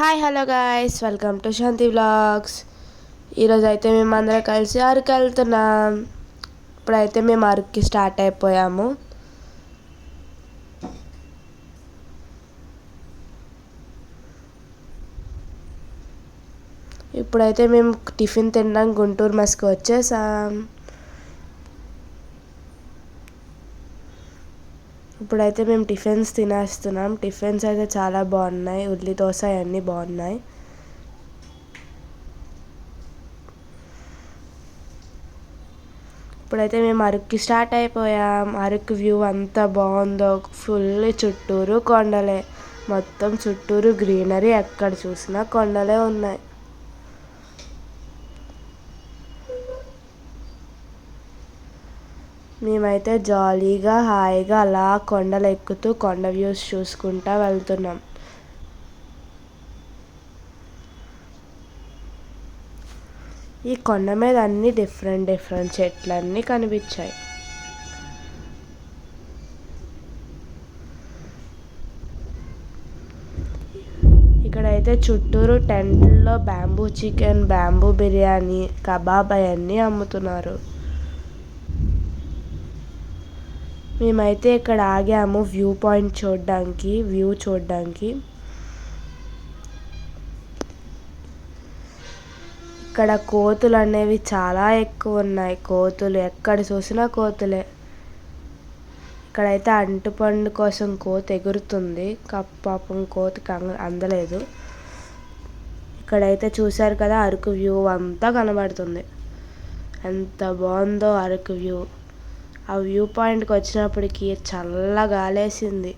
Hi hello guys welcome to Shanti blogs ఈరోజు అయితే మేము అందరం కలిసి అరకు వెళ్తున్నాం. ఇప్పుడైతే మేము అరకుకి స్టార్ట్ అయిపోయాము. ఇప్పుడైతే మేము టిఫిన్ తినడానికి గుంటూరు మెస్కి వచ్చేసాం. ఇప్పుడైతే మేము టిఫిన్స్ తినేస్తున్నాం. టిఫిన్స్ అయితే చాలా బాగున్నాయి. ఉల్లి దోశ అవన్నీ బాగున్నాయి. ఇప్పుడైతే మేము అరుక్కి స్టార్ట్ అయిపోయాం. అరకు వ్యూ అంత బాగుందో ఫుల్ చుట్టూరు కొండలే. మొత్తం చుట్టూరు గ్రీనరీ ఎక్కడ చూసినా కొండలే ఉన్నాయి. మేమైతే జాలీగా హాయిగా అలా కొండలు ఎక్కుతూ కొండ వ్యూస్ చూసుకుంటా వెళ్తున్నాం. ఈ కొండ మీద అన్ని డిఫరెంట్ డిఫరెంట్ చెట్లన్నీ కనిపించాయి. ఇక్కడైతే చుట్టూరు టెంట్లో bamboo chicken bamboo biryani kebab అవన్నీ అమ్ముతున్నారు. మేమైతే ఇక్కడ ఆగాము వ్యూ పాయింట్ చూడడానికి వ్యూ చూడడానికి. ఇక్కడ కోతులు అనేవి చాలా ఎక్కువ ఉన్నాయి. కోతులు ఎక్కడ చూసినా కోతులే. ఇక్కడైతే అంటుపండు కోసం కోతి ఎగురుతుంది. పాపం కోతికి అందలేదు. ఇక్కడైతే చూశారు కదా అరకు వ్యూ అంతా కనబడుతుంది. ఎంత బాగుందో అరకు వ్యూ. ఆ వ్యూ పాయింట్కి వచ్చినప్పటికి చల్ల గాలేసింది.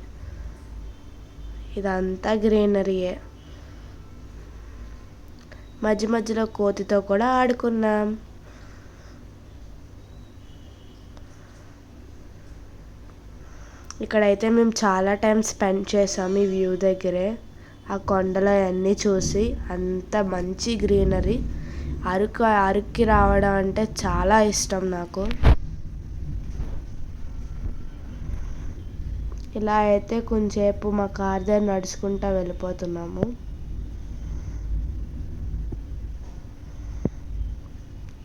ఇదంతా గ్రీనరీయే. మధ్య మధ్యలో కోతితో కూడా ఆడుకున్నాం. ఇక్కడైతే మేము చాలా టైం స్పెండ్ చేసాం ఈ వ్యూ దగ్గరే. ఆ కొండలు అవన్నీ చూసి అంత మంచి గ్రీనరీ. అరకు అరకుకి రావడం అంటే చాలా ఇష్టం నాకు. ఇలా అయితే కొంచెంసేపు మా కార్ దగ్గర నడుచుకుంటూ వెళ్ళిపోతున్నాము.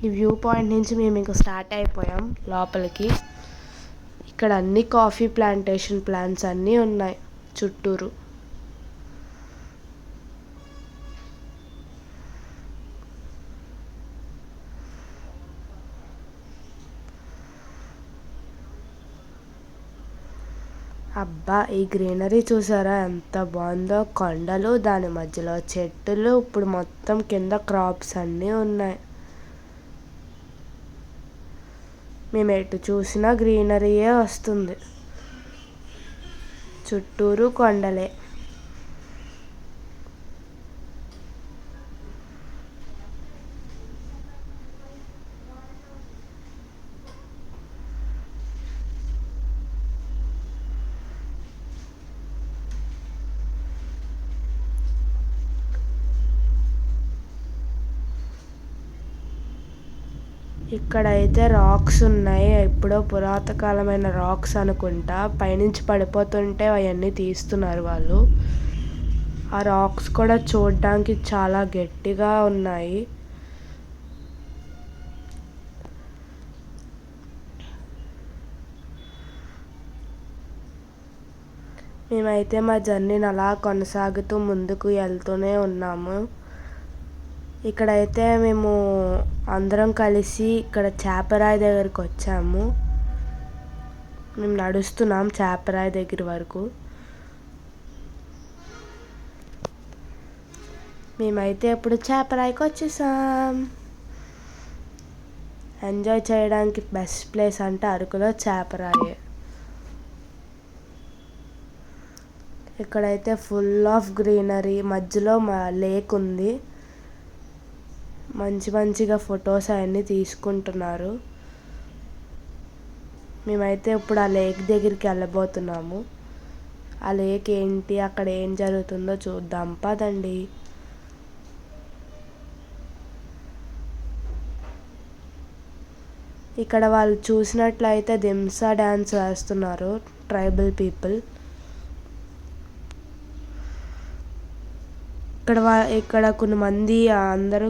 ఈ వ్యూ పాయింట్ నుంచి మేము ఇంకా స్టార్ట్ అయిపోయాం లోపలికి. ఇక్కడ అన్ని కాఫీ ప్లాంటేషన్ ప్లాంట్స్ అన్నీ ఉన్నాయి చుట్టూరు. అబ్బా ఈ గ్రీనరీ చూసారా? ఎంత బాగుందో. కొండలు దాని మధ్యలో చెట్టులు ఇప్పుడు మొత్తం కింద క్రాప్స్ అన్నీ ఉన్నాయి. మేము ఎటు చూసినా గ్రీనరీయే వస్తుంది. చుట్టూరు కొండలే. ఇక్కడైతే రాక్స్ ఉన్నాయి. ఎప్పుడో పురాతకాలమైన రాక్స్ అనుకుంటా. పైనుంచి పడిపోతుంటే అవన్నీ తీస్తున్నారు వాళ్ళు. ఆ రాక్స్ కూడా చూడడానికి చాలా గట్టిగా ఉన్నాయి. మేమైతే మా జర్నీని అలా కొనసాగుతూ ముందుకు వెళ్తూనే ఉన్నాము. ఇక్కడైతే మేము అందరం కలిసి ఇక్కడ చేపరాయి దగ్గరికి వచ్చాము. మేము నడుస్తున్నాం చేపరాయి దగ్గర వరకు. మేమైతే ఇప్పుడు చేపరాయికి వచ్చేసాం. ఎంజాయ్ చేయడానికి బెస్ట్ ప్లేస్ అంటే అరకులో చేపరాయి. ఇక్కడైతే ఫుల్ ఆఫ్ గ్రీనరీ మధ్యలో మా లేక్ ఉంది. మంచి మంచిగా ఫొటోస్ అవన్నీ తీసుకుంటున్నారు. మేమైతే ఇప్పుడు ఆ లేక్ దగ్గరికి వెళ్ళబోతున్నాము. ఆ లేక్ ఏంటి అక్కడ ఏం జరుగుతుందో చూద్దాం. పదండి. ఇక్కడ వాళ్ళు చూసినట్లయితే దింసా డ్యాన్స్ వేస్తున్నారు ట్రైబల్ పీపుల్. ఇక్కడ వా ఇక్కడ కొంతమంది అందరూ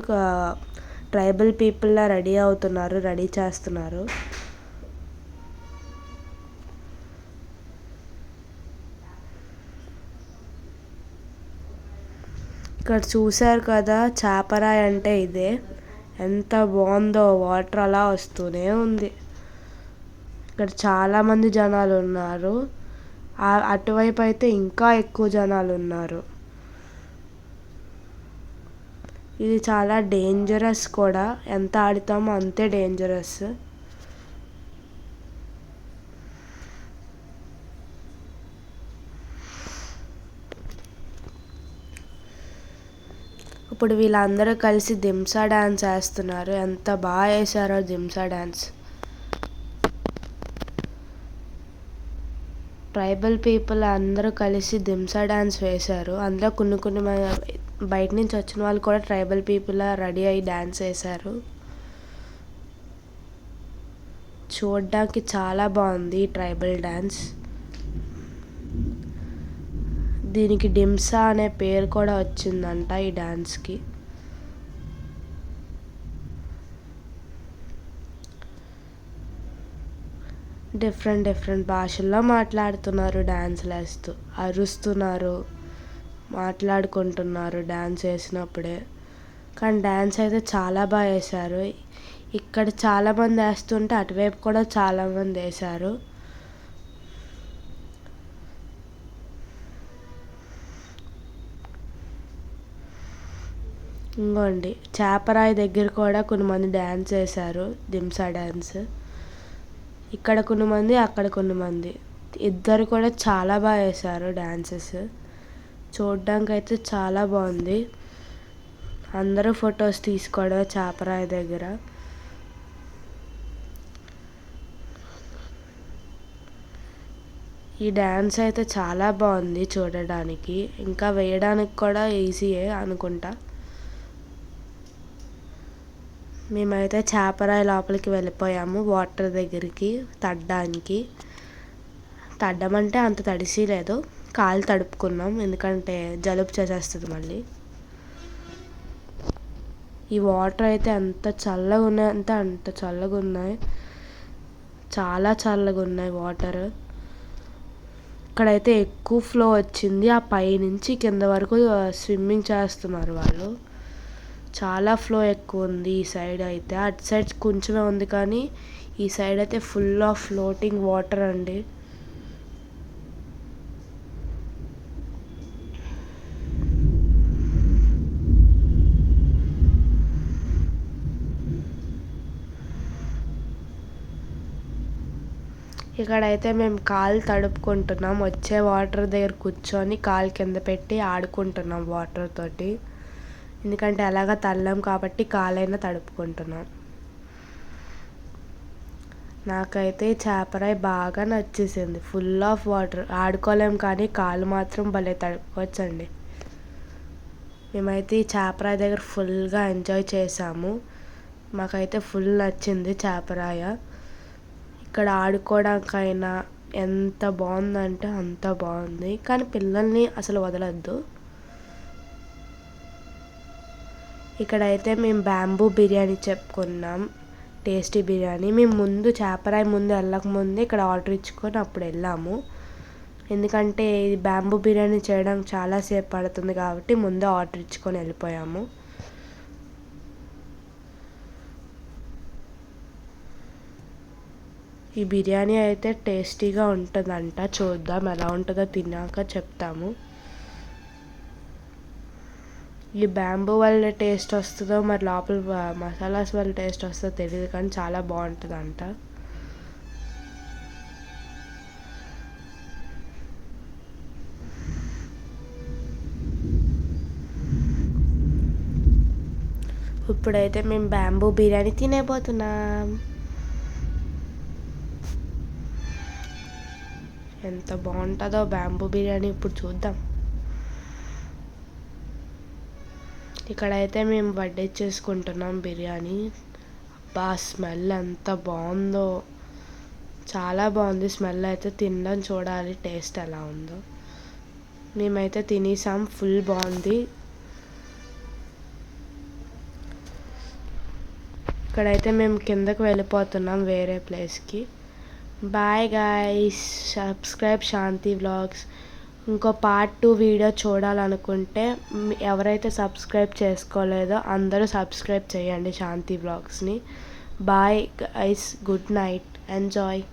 ట్రైబల్ పీపుల్లా రెడీ అవుతున్నారు రెడీ చేస్తున్నారు. ఇక్కడ చూసారు కదా చాపరాయి అంటే ఇదే. ఎంత బాగుందో వాటర్ అలా వస్తూనే ఉంది. ఇక్కడ చాలామంది జనాలు ఉన్నారు. అటువైపు అయితే ఇంకా ఎక్కువ జనాలు ఉన్నారు. ఇది చాలా డేంజరస్ కూడా. ఎంత ఆడతామో అంతే డేంజరస్ ఇప్పుడు వీళ్ళందరూ కలిసి దింసా డ్యాన్స్ వేస్తున్నారు. ఎంత బాగా వేసారో దింసా డ్యాన్స్ ట్రైబల్ పీపుల్ అందరూ కలిసి దింసా డ్యాన్స్ వేశారు. అందులో కొన్ని కొన్ని బయట నుంచి వచ్చిన వాళ్ళు కూడా ట్రైబల్ పీపుల్ రెడీ అయ్యి డ్యాన్స్ వేశారు. చూడడానికి చాలా బాగుంది ట్రైబల్ డ్యాన్స్ దీనికి డిమ్సా అనే పేరు కూడా వచ్చిందంట ఈ డ్యాన్స్కి డిఫరెంట్ డిఫరెంట్ భాషల్లో మాట్లాడుతున్నారు డ్యాన్స్లు వేస్తూ అరుస్తున్నారు. మాట్లాడుకుంటున్నారు డ్యాన్స్ వేసినప్పుడే కానీ డ్యాన్స్ అయితే చాలా బాగా వేశారు ఇక్కడ చాలామంది వేస్తుంటే అటువైపు కూడా చాలామంది వేశారు. ఇంకోండి చేపరాయి దగ్గర కూడా కొంతమంది డ్యాన్స్ వేశారు దింసా డ్యాన్స్ ఇక్కడ కొంతమంది అక్కడ కొంతమంది ఇద్దరు కూడా చాలా బాగా వేశారు డ్యాన్సెస్ చూడడానికి అయితే చాలా బాగుంది. అందరూ ఫొటోస్ తీసుకోవడం చేపరాయి దగ్గర. ఈ డ్యాన్స్ అయితే చాలా బాగుంది చూడడానికి. ఇంకా వేయడానికి కూడా ఈజీయే అనుకుంటా. మేమైతే చేపరాయి లోపలికి వెళ్ళిపోయాము వాటర్ దగ్గరికి తడ్డానికి. తడ్డమంటే అంత తడిసి లేదు. కాలు తడుపుకున్నాం. ఎందుకంటే జలుబు చేసేస్తుంది మళ్ళీ. ఈ వాటర్ అయితే ఎంత చల్లగా ఉన్నాయి అంత అంత చల్లగా ఉన్నాయి. చాలా చల్లగా ఉన్నాయి వాటర్. ఇక్కడైతే ఎక్కువ ఫ్లో వచ్చింది. ఆ పైనుంచి కింద వరకు స్విమ్మింగ్ చేస్తున్నారు వాళ్ళు. చాలా ఫ్లో ఎక్కువ ఉంది ఈ సైడ్ అయితే. అటు సైడ్ కొంచెమే ఉంది కానీ ఈ సైడ్ అయితే ఫుల్ ఆఫ్ ఫ్లోటింగ్ వాటర్ అండి. ఇక్కడైతే మేము కాలు తడుపుకుంటున్నాం. వచ్చే వాటర్ దగ్గర కూర్చొని కాలు కింద పెట్టి ఆడుకుంటున్నాం వాటర్ తోటి. ఎందుకంటే ఎలాగ తల్లం కాబట్టి కాలైనా తడుపుకుంటున్నాం. నాకైతే చేపరాయి బాగా నచ్చేసింది. ఫుల్ ఆఫ్ వాటర్ ఆడుకోలేం కానీ కాలు మాత్రం భలే తడుపుకోవచ్చండి. మేమైతే ఈ చేపరాయి దగ్గర ఫుల్గా ఎంజాయ్ చేసాము మాకైతే ఫుల్ నచ్చింది చేపరాయ. ఇక్కడ ఆడుకోవడానికైనా ఎంత బాగుందంటే అంత బాగుంది. కానీ పిల్లల్ని అసలు వదలొద్దు. ఇక్కడైతే మేము బ్యాంబూ బిర్యానీ చెప్పుకున్నాం. టేస్టీ బిర్యానీ. మేము ముందు చేపరాయి ముందు వెళ్ళక ముందే ఇక్కడ ఆర్డర్ ఇచ్చుకొని అప్పుడు వెళ్ళాము. ఎందుకంటే ఇది బ్యాంబూ బిర్యానీ చేయడానికి చాలాసేపు పడుతుంది కాబట్టి ముందే ఆర్డర్ ఇచ్చుకొని వెళ్ళిపోయాము. ఈ బిర్యానీ అయితే టేస్టీగా ఉంటుందంట. చూద్దాం ఎలా ఉంటుందో తిన్నాక చెప్తాము. ఈ బ్యాంబూ వల్ల టేస్ట్ వస్తుందో మరి లోపల మసాలాస్ వల్ల టేస్ట్ వస్తుందో తెలియదు కానీ చాలా బాగుంటుందంట. ఇప్పుడైతే మేము బ్యాంబూ బిర్యానీ తినేపోతున్నాం ఎంత బాగుంటుందో బ్యాంబూ బిర్యానీ ఇప్పుడు చూద్దాం. ఇక్కడైతే మేము బర్త్డే చేసుకుంటున్నాం బిర్యానీ. అబ్బా స్మెల్ ఎంత బాగుందో. చాలా బాగుంది స్మెల్ అయితే తినడం చూడాలి టేస్ట్ ఎలా ఉందో. మేమైతే తినేసాం ఫుల్ బాగుంది. ఇక్కడైతే మేము కిందకు వెళ్ళిపోతున్నాం వేరే ప్లేస్కి. Bye guys subscribe Shanti vlogs ఇంకో పార్ట్ టూ వీడియో చూడాలనుకుంటే ఎవరైతే సబ్స్క్రైబ్ చేసుకోలేదో అందరూ సబ్స్క్రైబ్ చేయండి శాంతి వ్లాగ్స్ని bye guys good night enjoy